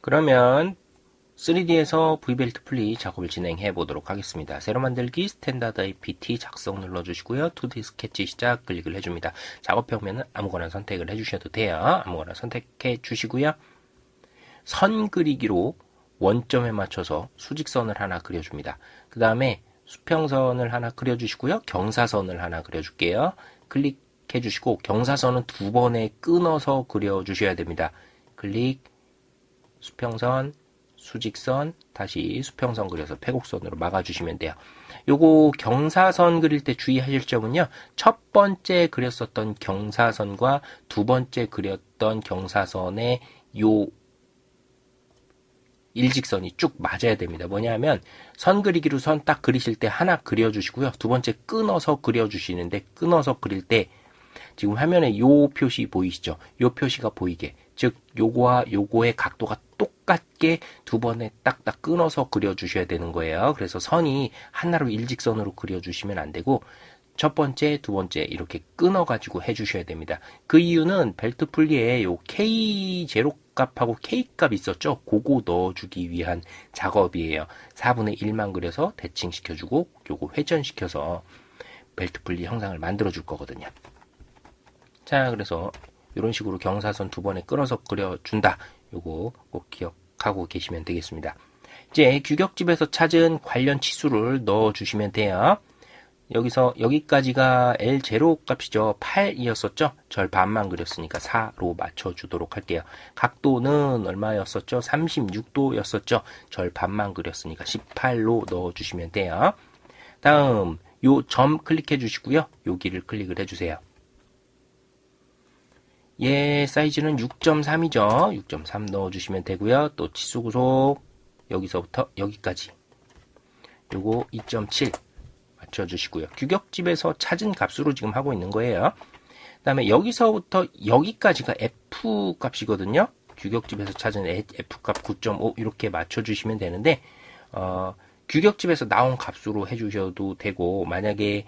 그러면 3D에서 V벨트 풀리 작업을 진행해 보도록 하겠습니다. 새로 만들기 스탠다드 APT 작성 눌러주시고요. 2D 스케치 시작 클릭을 해줍니다. 작업표면은 아무거나 선택을 해주셔도 돼요. 아무거나 선택해 주시고요. 선 그리기로 원점에 맞춰서 수직선을 하나 그려줍니다. 그 다음에 수평선을 하나 그려주시고요. 경사선을 하나 그려줄게요. 클릭해 주시고 경사선은 두 번에 끊어서 그려주셔야 됩니다. 클릭, 수평선, 수직선, 다시 수평선 그려서 패곡선으로 막아주시면 돼요. 요거 경사선 그릴 때 주의하실 점은요. 첫 번째 그렸었던 경사선과 두 번째 그렸던 경사선의 요 일직선이 쭉 맞아야 됩니다. 뭐냐면 선 그리기로 선 딱 그리실 때 하나 그려주시고요. 두 번째 끊어서 그려주시는데 끊어서 그릴 때 지금 화면에 요 표시 보이시죠? 요 표시가 보이게 즉 요거와 요거의 각도가 똑같게 두 번에 딱딱 끊어서 그려주셔야 되는 거예요. 그래서 선이 하나로 일직선으로 그려주시면 안 되고 첫 번째, 두 번째 이렇게 끊어가지고 해주셔야 됩니다. 그 이유는 벨트 풀리에 요 K 제로 값하고 K 값 있었죠? 그거 넣어주기 위한 작업이에요. 4분의 1만 그려서 대칭시켜주고 요거 회전시켜서 벨트 풀리 형상을 만들어 줄 거거든요. 자, 그래서 이런 식으로 경사선 두 번에 끊어서 그려준다. 요거 꼭 기억하고 계시면 되겠습니다. 이제 규격집에서 찾은 관련 치수를 넣어주시면 돼요. 여기서 여기까지가 L0 값이죠. 8이었었죠. 절 반만 그렸으니까 4로 맞춰주도록 할게요. 각도는 얼마였었죠? 36도였었죠. 절 반만 그렸으니까 18로 넣어주시면 돼요. 다음 요 점 클릭해 주시고요. 여기를 클릭을 해주세요. 얘 사이즈는 6.3이죠. 6.3 넣어주시면 되고요. 또 치수 구속 여기서부터 여기까지 요거 2.7 맞춰주시고요. 규격집에서 찾은 값으로 지금 하고 있는 거예요. 그 다음에 여기서부터 여기까지가 F 값이거든요. 규격집에서 찾은 F 값 9.5 이렇게 맞춰주시면 되는데 어, 규격집에서 나온 값으로 해주셔도 되고 만약에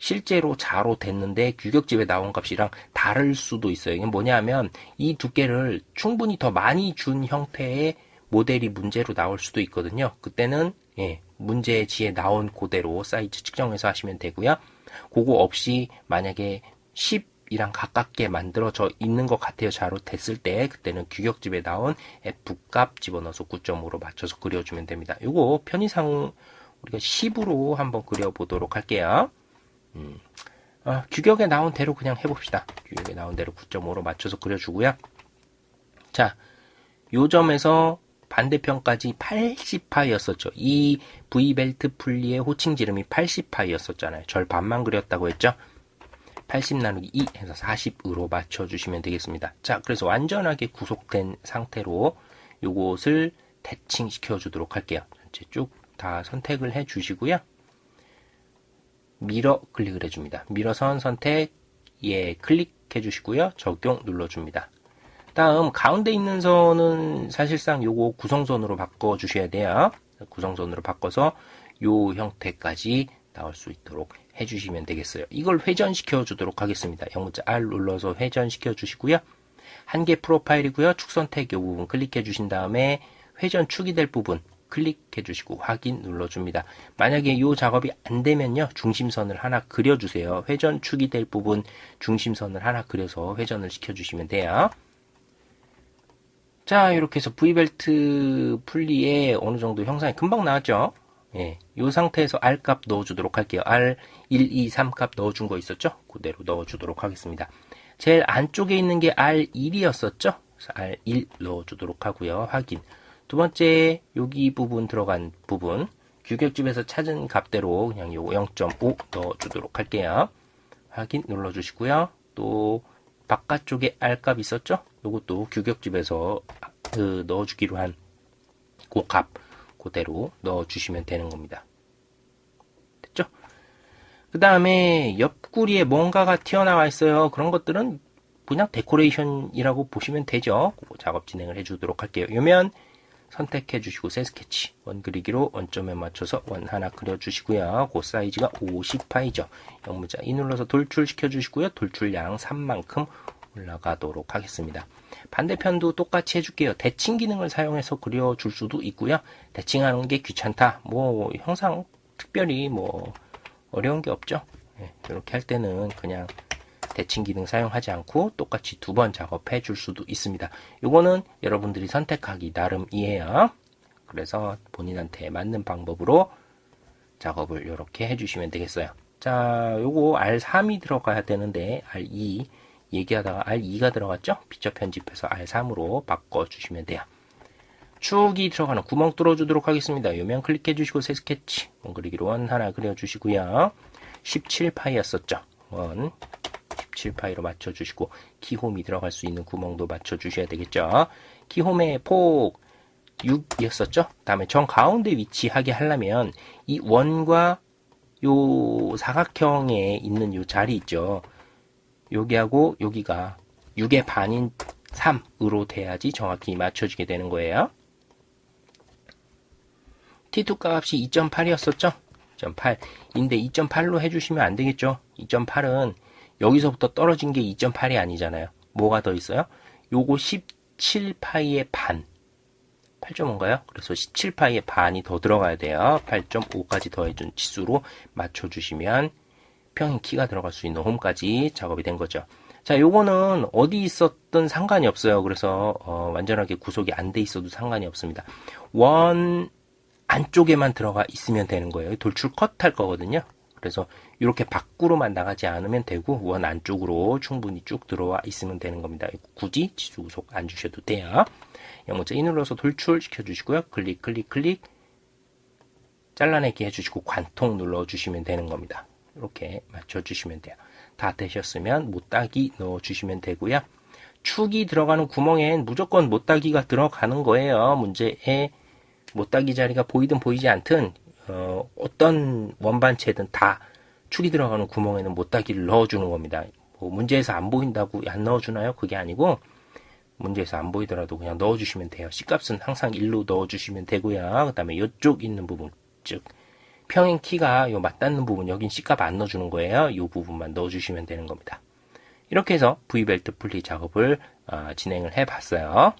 실제로 자로 됐는데 규격집에 나온 값이랑 다를 수도 있어요. 이게 뭐냐면 이 두께를 충분히 더 많이 준 형태의 모델이 문제로 나올 수도 있거든요. 그때는 예, 문제지에 나온 그대로 사이즈 측정해서 하시면 되고요. 그거 없이 만약에 10이랑 가깝게 만들어져 있는 것 같아요. 자로 됐을 때 그때는 규격집에 나온 F값 집어넣어서 9.5로 맞춰서 그려주면 됩니다. 이거 편의상 우리가 10으로 한번 그려보도록 할게요. 음. 어, 규격에 나온 대로 그냥 해봅시다. 규격에 나온 대로 9.5로 맞춰서 그려주고요. 자, 요 점에서 반대편까지 80파이였었죠. 이 V벨트 풀리의 호칭 지름이 80파이였었잖아요. 절 반만 그렸다고 했죠. 80 나누기 2 해서 40으로 맞춰주시면 되겠습니다. 자, 그래서 완전하게 구속된 상태로 요것을 대칭시켜 주도록 할게요. 전체 쭉 다 선택을 해 주시고요. 미러 클릭을 해줍니다. 미러 선 선택, 예, 클릭해 주시고요. 적용 눌러줍니다. 다음 가운데 있는 선은 사실상 요거 구성선으로 바꿔 주셔야 돼요. 구성선으로 바꿔서 요 형태까지 나올 수 있도록 해주시면 되겠어요. 이걸 회전시켜 주도록 하겠습니다. 영문자 R 눌러서 회전시켜 주시고요. 한 개 프로파일이고요. 축 선택 요 부분 클릭해 주신 다음에 회전 축이 될 부분 클릭해 주시고 확인 눌러 줍니다. 만약에 이 작업이 안 되면요. 중심선을 하나 그려 주세요. 회전 축이 될 부분 중심선을 하나 그려서 회전을 시켜 주시면 돼요. 자, 이렇게 해서 V벨트 풀리에 어느 정도 형상이 금방 나왔죠? 예, 이 상태에서 R 값 넣어 주도록 할게요. R 1, 2, 3 값 넣어 준 거 있었죠? 그대로 넣어 주도록 하겠습니다. 제일 안쪽에 있는 게 R1이었었죠? R1 넣어주도록 하고요. 확인. 두 번째 여기 부분 들어간 부분 규격집에서 찾은 값대로 그냥 요0.5 넣어주도록 할게요. 확인 눌러주시고요. 또 바깥쪽에 R값 있었죠? 요것도 규격집에서 그 넣어주기로 한 그 값 그대로 넣어주시면 되는 겁니다. 됐죠? 그 다음에 옆구리에 뭔가가 튀어나와 있어요. 그런 것들은 그냥 데코레이션이라고 보시면 되죠. 그 작업 진행을 해주도록 할게요. 요면 선택해 주시고 새 스케치 원 그리기로 원점에 맞춰서 원 하나 그려 주시고요. 그 사이즈가 50파이죠. 영문자 이 눌러서 돌출 시켜 주시고요. 돌출량 3만큼 올라가도록 하겠습니다. 반대편도 똑같이 해줄게요. 대칭 기능을 사용해서 그려줄 수도 있고요. 대칭하는 게 귀찮다. 뭐 형상 특별히 뭐 어려운 게 없죠. 예, 이렇게 할 때는 그냥 대칭 기능 사용하지 않고 똑같이 두 번 작업해 줄 수도 있습니다. 요거는 여러분들이 선택하기 나름이에요. 그래서 본인한테 맞는 방법으로 작업을 이렇게 해주시면 되겠어요. 자, 요거 R3이 들어가야 되는데 R2 얘기하다가 R2가 들어갔죠? 피처 편집해서 R3으로 바꿔주시면 돼요. 축이 들어가는 구멍 뚫어주도록 하겠습니다. 요면 클릭해 주시고 새 스케치 원 그리기로 원 하나 그려주시고요. 17파이였었죠. 원 17파이로 맞춰주시고 키홈이 들어갈 수 있는 구멍도 맞춰주셔야 되겠죠. 키홈의 폭 6이었었죠. 다음에 정 가운데 위치하게 하려면 이 원과 요 사각형에 있는 요 자리 있죠. 여기하고 여기가 6의 반인 3으로 돼야지 정확히 맞춰지게 되는 거예요. T2 값이 2.8이었었죠? 2.8인데 2.8로 해주시면 안 되겠죠? 2.8은 여기서부터 떨어진 게 2.8이 아니잖아요. 뭐가 더 있어요? 요거 17파이의 반. 8.5인가요? 그래서 17파이의 반이 더 들어가야 돼요. 8.5까지 더해준 치수로 맞춰주시면 평행 키가 들어갈 수 있는 홈까지 작업이 된 거죠. 자, 요거는 어디 있었든 상관이 없어요. 그래서 어, 완전하게 구속이 안 돼 있어도 상관이 없습니다. 원 안쪽에만 들어가 있으면 되는 거예요. 돌출 컷 할 거거든요. 그래서 이렇게 밖으로만 나가지 않으면 되고 원 안쪽으로 충분히 쭉 들어와 있으면 되는 겁니다. 굳이 지수 구속 안 주셔도 돼요. 영문자 이 눌러서 돌출 시켜주시고요. 클릭 클릭 클릭 잘라내기 해주시고 관통 눌러주시면 되는 겁니다. 이렇게 맞춰주시면 돼요. 다 되셨으면 못따기 넣어주시면 되고요. 축이 들어가는 구멍엔 무조건 못따기가 들어가는 거예요. 문제에 못따기 자리가 보이든 보이지 않든 어, 떤 원반체든 다 축이 들어가는 구멍에는 못따기를 넣어주는 겁니다. 뭐 문제에서 안 보인다고 안 넣어주나요? 그게 아니고 문제에서 안 보이더라도 그냥 넣어주시면 돼요. C값은 항상 1로 넣어주시면 되고요. 그 다음에 이쪽 있는 부분, 즉 평행 키가 요 맞닿는 부분 여긴 C값 안 넣어주는 거예요. 이 부분만 넣어주시면 되는 겁니다. 이렇게 해서 V벨트 분리 작업을 어, 진행을 해봤어요.